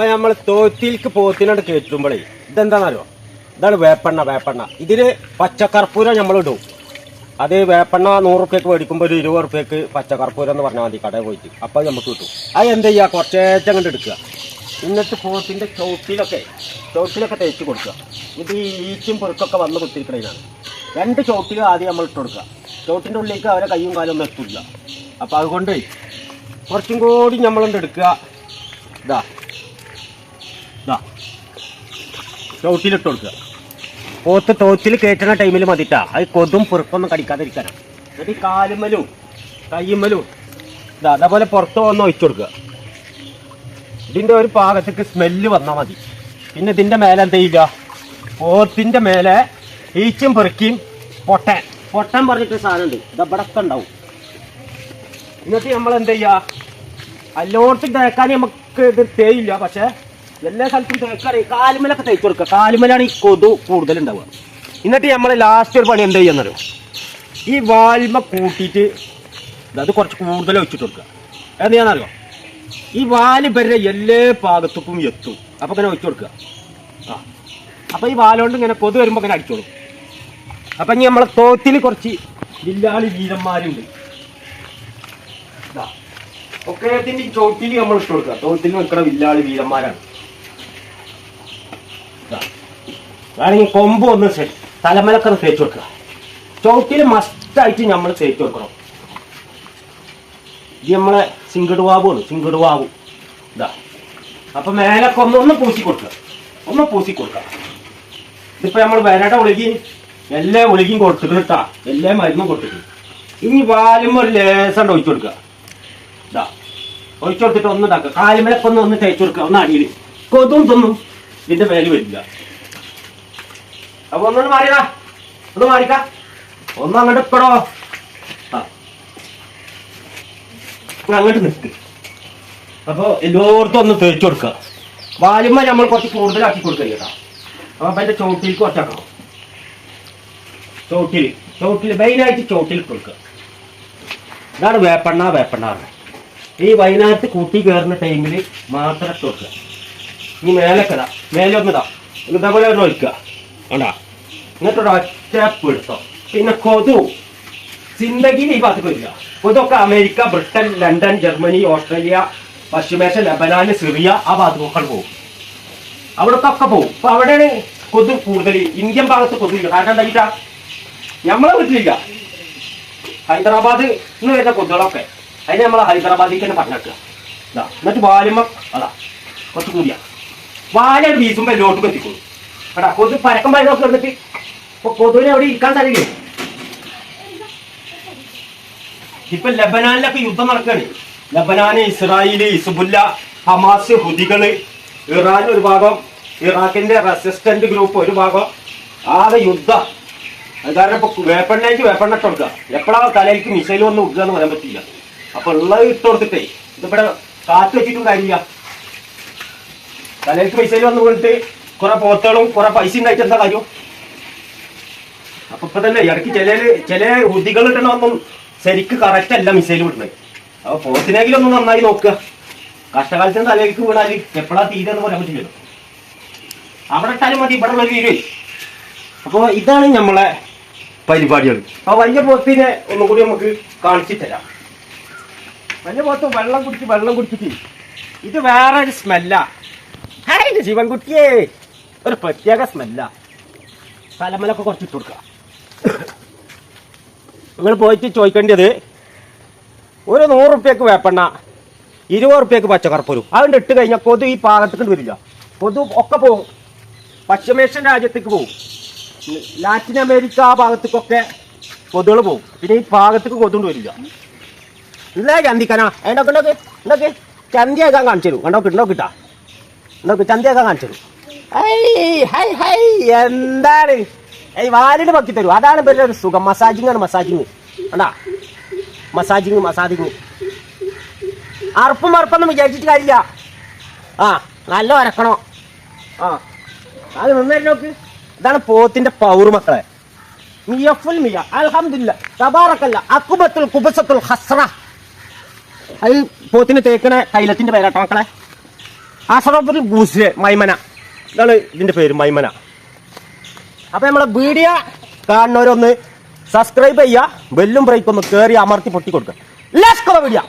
ഇപ്പൊ നമ്മൾ തോറ്റിലേക്ക് പോത്തിനോട് കയറ്റുമ്പോഴേ ഇതെന്താണെന്നറിയോ ഇതാണ് വേപ്പെണ്ണ വേപ്പെണ്ണ. ഇതിൽ പച്ചക്കർപ്പൂരം നമ്മൾ ഇടും അത് വേപ്പെണ്ണ നൂറ് റുപ്യക്ക് മേടിക്കുമ്പോൾ ഒരു ഇരുപത് റുപ്യക്ക് പച്ചക്കർപ്പൂരം എന്ന് പറഞ്ഞാൽ മതി കടയിൽ പോയിട്ട്. അപ്പോൾ നമുക്ക് കിട്ടും. അത് എന്ത് ചെയ്യുക കുറച്ചേറ്റം കണ്ട് എടുക്കുക. എന്നിട്ട് പോത്തിന്റെ ചുവട്ടിലൊക്കെ ചുവട്ടിലൊക്കെ തേച്ച് കൊടുക്കുക. ഇത് ഈ ഈച്ചും പൊറുക്കൊക്കെ വന്ന് കുത്തിരിക്കണതിനാണ് രണ്ട് ചുവട്ടിലും ആദ്യം നമ്മൾ ഇട്ട് കൊടുക്കുക. ചുവട്ടിന്റെ ഉള്ളിലേക്ക് അവരെ കൈയും കാലും ഒന്നും എത്തില്ല അപ്പോൾ അതുകൊണ്ട് കുറച്ചും കൂടി നമ്മളെന്ത് എടുക്കുക. ഇതാ. ഇതാ ചവിട്ടിലിട്ട് കൊടുക്കുക. പോത്ത് തോച്ചിൽ കയറ്റുന്ന ടൈമിൽ മതിട്ടാ. അത് കൊതും പുറത്തൊന്നും കടിക്കാതിരിക്കാനാണ് എന്നിട്ട് കാലുമ്മലും കയ്യുമ്മലും ഇതാ അതേപോലെ പുറത്ത് വന്ന് ഒഴിച്ചു കൊടുക്കുക. ഇതിന്റെ ഒരു പാകത്തേക്ക് സ്മെല്ല് വന്നാൽ മതി. പിന്നെ ഇതിന്റെ മേലെ എന്ത് ചെയ്യുക? പോത്തിന്റെ മേലെ ഈച്ചും പെറുക്കിയും പൊട്ടൻ. പൊട്ടൻ പറഞ്ഞിട്ട് സാധനമുണ്ട്. ഇത് ഇവിടൊക്കെ ഉണ്ടാവും. എന്നിട്ട് നമ്മൾ എന്ത് ചെയ്യുക? എല്ലായിടത്തും തേക്കാൻ നമുക്ക് ഇത് തേയില്ല. പക്ഷെ എല്ലാ സ്ഥലത്തും തേക്കറി കാലുമലൊക്കെ തേച്ച് കൊടുക്കുക. കാലുമലാണ് ഈ കൊതു കൂടുതൽ ഉണ്ടാവുക എന്നിട്ട് നമ്മൾ ലാസ്റ്റ് ഒരു പണി എന്താ ചെയ്യുന്നറിയോ? ഈ വാൽമ കൂട്ടിയിട്ട് അത് കുറച്ച് കൂടുതൽ വെച്ചിട്ട് കൊടുക്കുക. എന്താണെന്നറിയോ? ഈ വാൽ വരെ എല്ലാ ഭാഗത്തേക്കും എത്തും. അപ്പൊ ഇങ്ങനെ വെച്ച് കൊടുക്കുക. ആ. അപ്പൊ ഈ വാലുകൊണ്ട് ഇങ്ങനെ കൊതു വരുമ്പോ ഇങ്ങനെ അടിച്ചോളും. അപ്പൊ ഇനി നമ്മളെ തോത്തിൽ കുറച്ച് വില്ലാളി വീരന്മാരുണ്ട്. ഒക്കെ ചോട്ടിൽ നമ്മൾ ഇട്ട് കൊടുക്കുക. തോത്തിൽ നിൽക്കുന്ന വില്ലാളി വീരന്മാരാണ് ഇതാ. വേണമെങ്കിൽ കൊമ്പ് ഒന്ന് തലമലൊക്കെ ഒന്ന് തേച്ച് കൊടുക്കുക. ചോട്ടിൽ മസ്റ്റായിട്ട് നമ്മൾ തേച്ച് കൊടുക്കണം. ഇത് നമ്മളെ സിങ്കട് വാവുമാണ് ഇതാ. അപ്പൊ മേലൊക്കെ ഒന്ന് ഒന്ന് പൂശി കൊടുക്കുക. ഒന്ന് പൂശി കൊടുക്കുക. ഇതിപ്പോ നമ്മൾ വരട ഒളികി എല്ലാ ഒളിക്കും കൊടുത്തിട്ടാ എല്ലാ മരുന്നും കൊടുത്തിട്ട് ഇനി വാലും ഒരു ലേസം ഒഴിച്ചു കൊടുക്കുക. ഇതാ. ഒഴിച്ചു കൊടുത്തിട്ട് ഒന്ന് ഇതാക്കുക. കാലുമേലൊക്കെ ഒന്ന് ഒന്ന് തേച്ച് കൊടുക്കുക. ഒന്ന് അടിയിൽ കൊതും തിന്നും. ഇതിന്റെ മേൽ വരില്ല. അപ്പൊ ഒന്നൊന്ന് മാറിയതാ ഒന്ന് മാറിക്ക. ഒന്ന് അങ്ങോട്ട് ഇപ്പടോ. അങ്ങോട്ട് നിൽക്ക് അപ്പൊ എല്ലായിടത്തും ഒന്ന് തേച്ചു കൊടുക്കുക വാലുമ്മ നമ്മൾ കുറച്ച് കൂടുതലാക്കി കൊടുക്കുക കേട്ടോ അപ്പൊ അപ്പൊ അതിന്റെ ചോട്ടിലേക്ക് കുറച്ചാക്കണം. ചോട്ടിൽ. ചോട്ടിൽ മെയിനായിട്ട് ചോട്ടിൽ കൊടുക്കുക ഇതാണ് വേപ്പണ്ണ വേപ്പണ്ണ. ഈ വൈകുന്നേരത്ത് കൂട്ടി കയറുന്ന ടൈമിൽ മാത്രം കൊടുക്കുക ഈ മേലൊക്കെ ഇതാ മേലെ ഒന്ന് ഇതാ ഇതേപോലെ ഒഴിക്കുക കണ്ടാ എന്നിട്ടൊരു ഒറ്റ പിടുത്തോ പിന്നെ കൊതു. സിന്ദഗിയിൽ ഈ ഭാഗത്ത് വരില്ല America Britain London Germany Australia പശ്ചിമേഷ Lebanon Syria ആ ഭാഗത്തൊക്കെ പോകും അവിടത്തൊക്കെ പോകും അപ്പൊ അവിടെയാണ് കൊതു കൂടുതൽ. ഇന്ത്യൻ ഭാഗത്ത് കൊതുകില്ല കാരണം എന്താ നമ്മളെ വീട്ടിലില്ല. ഹൈദരാബാദ് എന്ന് വരുന്ന കൊതുകളൊക്കെ അതിന് നമ്മൾ ഹൈദരാബാദിലേക്ക് തന്നെ പറഞ്ഞേക്കുക. ഇതാ എന്നിട്ട് വാലുമ്പോ അതാ കുറച്ച് കൂടിയാ. വാല വീസുമ്പോ എല്ലോട്ടും എത്തിക്കോളൂ. എടാ കൊതു പരക്കം പഴയ നോക്കി വന്നിട്ട് ഇപ്പൊ കൊതുവിനെ അവിടെ ഇരിക്കാൻ തരില്ലേ ഇപ്പൊ ലബനാനിലൊക്കെ യുദ്ധം നടക്കുകയാണ് ലബനാന് ഇസ്രായേൽ ഇസുബുല്ല ഹമാസ് ഹുദികൾ ഇറാൻ ഒരു ഭാഗം ഇറാഖിന്റെ റെസിസ്റ്റന്റ് ഗ്രൂപ്പ് ഒരു ഭാഗം. ആകെ യുദ്ധം. അത് കാരണം ഇപ്പൊ വേപ്പെണ്ണയ്ക്ക് വേപ്പെണ്ണ ഇട്ട് കൊടുക്കുക. എപ്പോഴാ തലയിലേക്ക് മിസൈൽ വന്ന് വിടുക എന്ന് പറയാൻ പറ്റില്ല. അപ്പൊ ഉള്ളത് ഇട്ട് കൊടുത്തിട്ടേ ഇതിവിടെ കാറ്റ് വെച്ചിട്ടും കാര്യമില്ല. തലയിലേക്ക് മിസൈൽ വന്ന് വീണിട്ട് കുറെ പോത്തുകളും കുറെ പൈസ ഉണ്ടായിട്ട് എന്താ കാര്യം? അപ്പൊ ഇപ്പൊ തന്നെ ഇടയ്ക്ക് ചില ചില ഹുദികൾ ഇടണമെന്നും ശരിക്ക് കറക്റ്റ് അല്ല മിസൈൽ വിടുന്നത് അപ്പൊ പോത്തിനെങ്കിലും ഒന്ന് നന്നായി നോക്കുക. കഷ്ടകാലത്തിന് തലയിലേക്ക് വീണാൽ എപ്പോഴാ തീരെന്ന് പറയാൻ പറ്റില്ലല്ലോ. അവിടെ ഇട്ടാലും മതി ഇവിടെ ഉള്ള തീരുവേ അപ്പൊ ഇതാണ് നമ്മളെ പരിപാടികൾ. അപ്പൊ വലിയ പോത്തിനെ ഒന്നും കൂടി നമുക്ക് കാണിച്ചു തരാം. വലിയ പോത്ത് വെള്ളം കുടിച്ച് വെള്ളം കുടിച്ചിട്ട് ഇത് വേറെ ഒരു സ്മെല്ലാ ഹായ് ശിവൻകുട്ടിയേ ഒരു പ്രത്യേക സ്മെല്ല തലമലൊക്കെ കുറച്ച് ഇട്ട് കൊടുക്കുക. നിങ്ങൾ പോയിട്ട് ചോദിക്കേണ്ടത് ഒരു നൂറ് റുപ്യക്ക് വേപ്പെണ്ണ ഇരുപത് റുപ്യക്ക് പച്ചക്കറപ്പൊരു അതുകൊണ്ട് ഇട്ട് കഴിഞ്ഞാൽ കൊതു ഈ പാകത്തേക്ക് വരില്ല. കൊതു ഒക്കെ പോകും. പശ്ചിമേഷ്യൻ രാജ്യത്തേക്ക് പോകും. ലാറ്റിൻ അമേരിക്ക ആ ഭാഗത്തേക്കൊക്കെ കൊതുകൾ പോകും. പിന്നെ ഈ ഭാഗത്തേക്ക് കൊതുകൊണ്ട് വരില്ല. ഇല്ലേ ചന്തിക്കനാ? അതിനൊക്കെ ഉണ്ടോക്ക് ഉണ്ടോക്ക് ചന്തിയാക്കാൻ കാണിച്ചു തരും. കണ്ടോക്ക് ഉണ്ടോക്കിട്ടാ ഉണ്ടോക്ക് ചന്തിയാക്കാൻ കാണിച്ചു തരും. എന്താണ്? വാലിന് പൊക്കി തരും. അതാണ് ഇവരുടെ ഒരു സുഖം. മസാജിങ് ആണ് മസാജിങ്. അതാ മസാജിങ് മസാജിങ്. അറുപ്പും അറുപ്പൊന്നും വിചാരിച്ചിട്ട് കാര്യമില്ല. ആ നല്ല വരക്കണോ? ആ. അത് നന്നായി നോക്ക്. ഇതാണ് പോത്തിന്റെ പൗർ മക്കളെ. മിയഫുൽ മിയ. അൽഹംദുലില്ലാ. തബാറക്കല്ല. അക്കുബത്തുൽ കുബസത്തുൽ ഹസ്ര അത് പോത്തിന് തേക്കണ തൈലത്തിന്റെ പേരാട്ടോ മക്കളെ. അസറഫുൽ ബൂസ് മൈമന. ഇതാണ് ഇതിന്റെ പേര് മൈമന. അപ്പൊ നമ്മളെ വീഡിയോ കാണുന്നവരൊന്ന് സബ്സ്ക്രൈബ് ചെയ്യുക ബെല്ലും ബ്രേക്കും ഒന്ന് കയറി അമർത്തി പൊട്ടി കൊടുക്കുക ഗോ വീഡിയോ